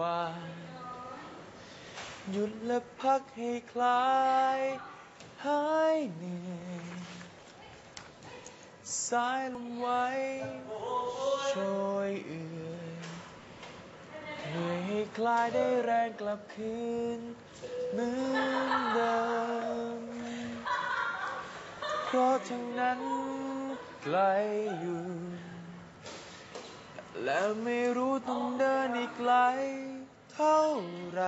ว่า หยุดและพักให้คลายหายเหนื่อยสายลงไว้โชยเอื่อยเหนื่อยให้คลายได้แรงกลับคืนเหมือนเดิม เพราะทั้งนั้นไกลอยู่ และไม่รู้ต้องเดินอีกไกลเท่าไหร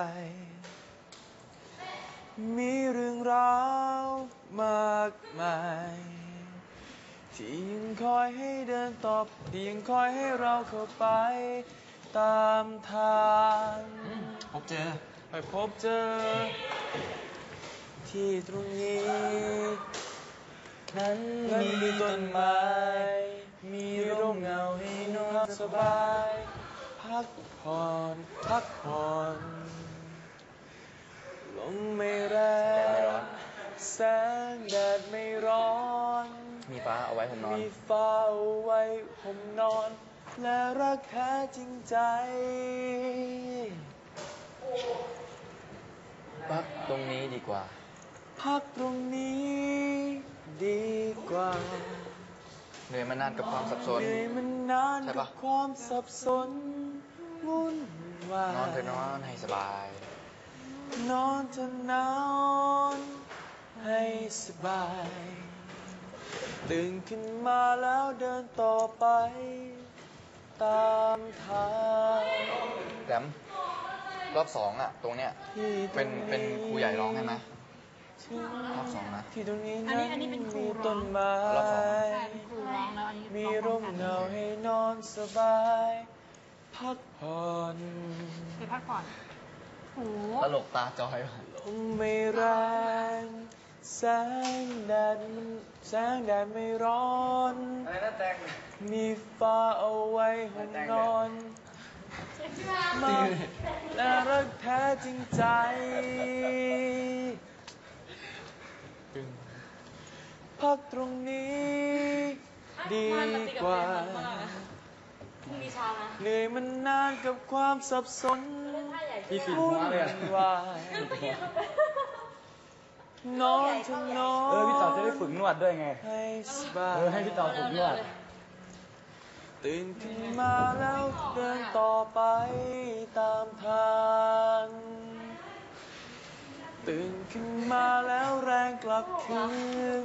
มีเรื่องราวมากมาย ที่ยังคอยให้เดินต่อที่ยังคอยให้เราเข้าไป ตามทางพบเจอไปพบเจอ ที่ตรงนี้ นั้นนั้นมีมีต้ต้นนไม้ไม้มี บาย พักผ่อนพักผ่อนลมไม่แรงแสงแดดไม่ร้อน มีฟ้าเอาไว้ผมนอน มีฟ้าเอาไว้ผมนอน และรักแท้จริงใจปักตรงนี้ดีกว่า พักตรงนี้ดีกว่า เหนื่อยมานานกับความสับสนเหนื่อยมันนานใช่กัปะบความสับสนวุ่นวายนอนเถอะนอนให้สบาย นอนเถอะนอนให้สบาย ตื่นขึ้นมาแล้วเดินต่อไป ตามทางแหลมรอบสองอะ ตรงเนี้ยที่ตรงเป็นเป็นครูใหญ่ร้องให้ไหม ถึงรอบสองนะ ที่ตรงนี้อันนี้อันนี้เป็นครูมีร้องต้นไม้รอบสองใช่เป็นครูร้องแล้วอันนี้มีร้องพร้อร่มมกันเงาให้นอนสบาย พักผ่อนไปพักผ่อนโหตลกตาจอยว่ะลมไม่แรงแสงแดดมันแสงแดดไม่ร้อน อะไรนะแตง มีฟ้าเอาไว้ห่มนอน มาและรักแท้จริงใจ พักตรงนี้ ดีกว่า พรุ่งนี้เช้านะ เหนื่อยมันนานกับความสับสนพี่ปิดหัวเลยอะ วุ่นวายนอนเถอะนอน เออพี่ต่อจะได้ฝึกนวดด้วยไง ให้สบายเออให้พี่ต่อฝึกนวด ตื่นขึ้นมาแล้วเดินต่อไปตามทาง ตื่นขึ้นมาแล้วแรงกลับคืน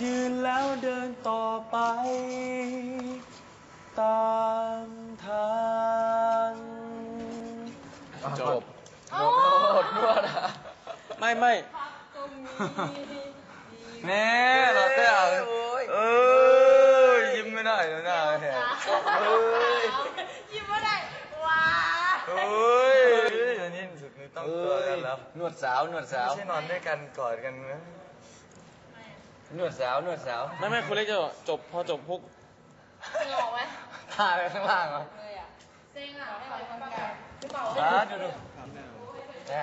ยืนแล้วเดินต่อไป ตามทางจบนวดนวดอะ ไม่ไม่แน่เราเต้าเอ้ยยิ้มไม่ได้เลยนะแหกเอ้ย ยิ้มไม่ได้ว้า เอ้ยอันนี้สุดนี้ต้องตัวกั นแล้วนวดสาวนวดสาว ไม่ใช่นอนด้วยกันกอดกันนะนวดสาวนวดสาวไม่ไม่คุณเล็กจะจบพอจบพุกหลอกไหมท่าไปข้างล่างเหรอเลยอะเซ็งอะไม่ไหวคนแก่หรือเปล่าอะดูดู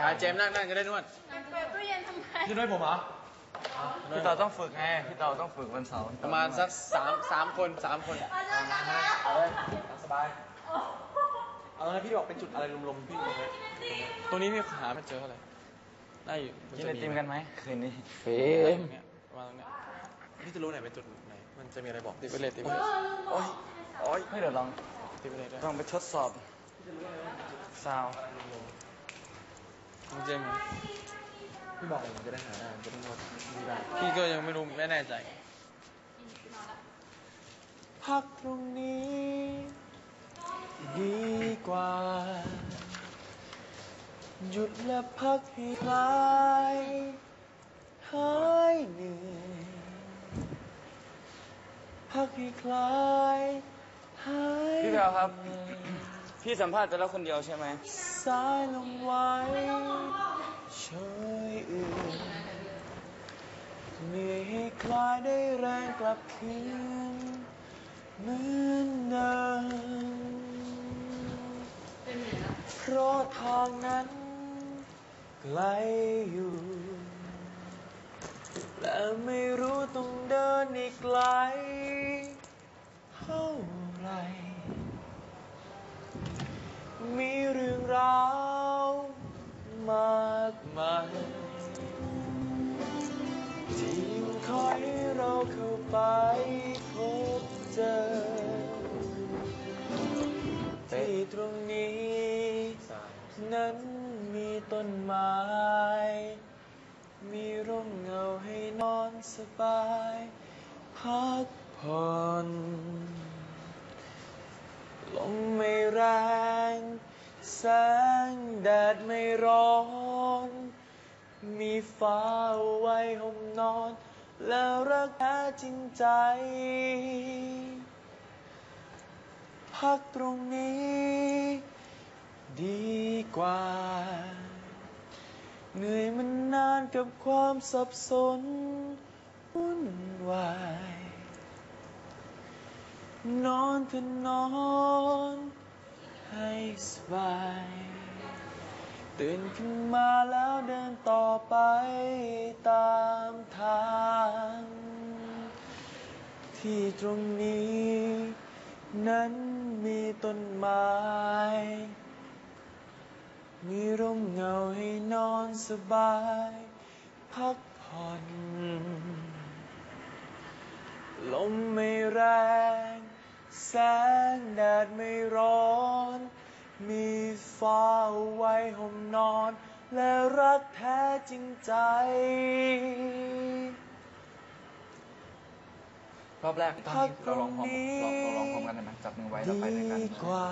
อะเจมส์นั่งนั่งจะได้นวดเปิดตู้เย็นทำไมจะด้วยผมเหรอพี่ต่อต้องฝึกไงพี่ต่อต้องฝึกวันเสาร์ประมาณสักสามสามคนสามคนเอาเลยสบายเอาเลยพี่บอกเป็นจุดอะไรลมๆพี่ตรงนี้ตรงนี้พี่หาไม่เจออะไร ได้อยู่กินไอติมกันไหมคืนนี้เฟเต็มมเนี่ยประมาณตรงเนี้ยพี่จะรู้ไหนเป็นจุดไหน มันจะมีอะไรบอกติดไปเลยติดไปเลยโอ้ยโอ้ยเฮ้ยเดี๋ยวลองติดไปเลยด้วยต้องไปทดสอบซาวของเจมส์พี่บอกเลยมันจะได้หาได้มันจะได้นวดดีได้พี่ก็ยังไม่รู้ไม่แน่ใจ พักตรงนี้ ดีกว่าห ยุดและพักให้คลายหายเหนื่อยพักให้คลายหายพี่แพรวครับ พี่สัมภาษณ์ไปแล้วคนเดียวใช่ไหมสายลงไว้ช่วยอื่นเหนื่อยให้คลายได้แรงกลับคืนเหมือนเดิมเพราะทางนั้น ไกลอยู่ และไม่รู้ต้องเดินอีกไกล เท่าไร มีเรื่องราวมากมายที่คอยเราเข้าไป สบายพักผ่อนลมไม่แรง แสงแดดไม่ร้อน มีฟ้าไว้ห่มนอน แล้วรักแท้จริงใจ พักตรงนี้ ดีกว่า เหนื่อยมันนานกับความสับสน วาย นอนเถอนอนให้สบาย ตื่นขึ้นมาแล้วเดินต่อไปตามทาง ที่ตรงนี้ นั้นมีต้นไม้ มีร่มเงาให้นอนสบาย พักผ่อน ลมไม่แรง แสงแดดไม่ร้อน มีฟ้าเอาไว้ห่มนอน และรักแท้จริงใจ รอบแรกตอนนี้เราลองพร้อมเราเราลองพร้อมกันได้ไหมจับมือไว้แล้วไปด้วยกันดีกว่า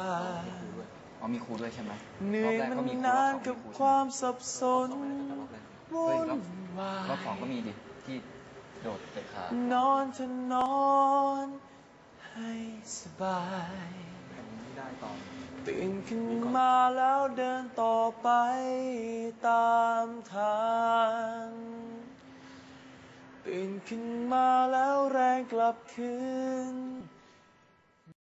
อ๋อมีครูด้วยใช่ไหมเหนื่รออบยแรกมัก็นมีครูรนาอบนสองกับมีครูคใช่ไหมวามสับสนเฮ้วุ่ยนรอบวายรอบสองก็มีดิที่ โดดเตะขานอนเถอะนอนให้สบายไม่ได้ตอนตื่นขึ้นมาแล้วเดินต่อไปตามทางตื่นขึ้นมาแล้วแรงกลับคืน